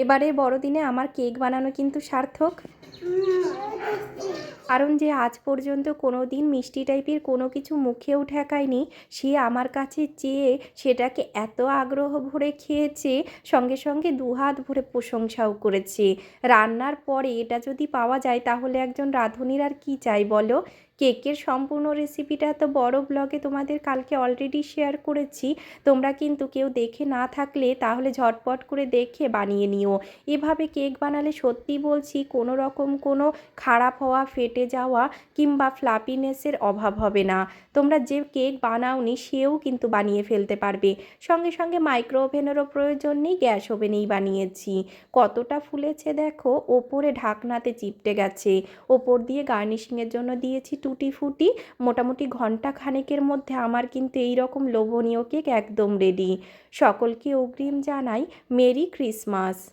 এবারের বড়দিনে আমার কেক বানানো কিন্তু সার্থক। কারণ যে আজ পর্যন্ত কোনো দিন মিষ্টি টাইপের কোনো কিছু মুখেও ঠেকায়নি, সে আমার কাছে চেয়ে সেটাকে এত আগ্রহ ভরে খেয়েছে, সঙ্গে সঙ্গে দুহাত ভরে প্রশংসাও করেছে। রান্নার পরে এটা যদি পাওয়া যায় তাহলে একজন রাঁধুনির আর কী চাই বলো? কেকের সম্পূর্ণ রেসিপিটা তো বড় ব্লগে তোমাদের কালকে অলরেডি শেয়ার করেছি, তোমরা কিন্তু কেউ দেখে না থাকলে তাহলে ঝটপট করে দেখে বানিয়ে নিও। এভাবে কেক বানালে সত্যি বলছি কোনো রকম কোনো খারাপ হওয়া, ফেটে যাওয়া কিংবা ফ্লাপিনেসের অভাব হবে না। তোমরা যে কেক বানাওনি সেও কিন্তু বানিয়ে ফেলতে পারবে। সঙ্গে সঙ্গে মাইক্রো ওভেনেরও প্রয়োজন নেই, গ্যাস ওভেনেই বানিয়েছি। কতটা ফুলেছে দেখো, ওপরে ঢাকনাতে চিপটে গেছে। ওপর দিয়ে গার্নিশিংয়ের জন্য দিয়েছি টুটি ফুটি মোটামুটি ঘণ্টা খানেকের মধ্যে আমার কিন্তু এই রকম লোভনীয় কেক একদম রেডি। সকলকে অগ্রিম জানাই, মেরি ক্রিসমাস!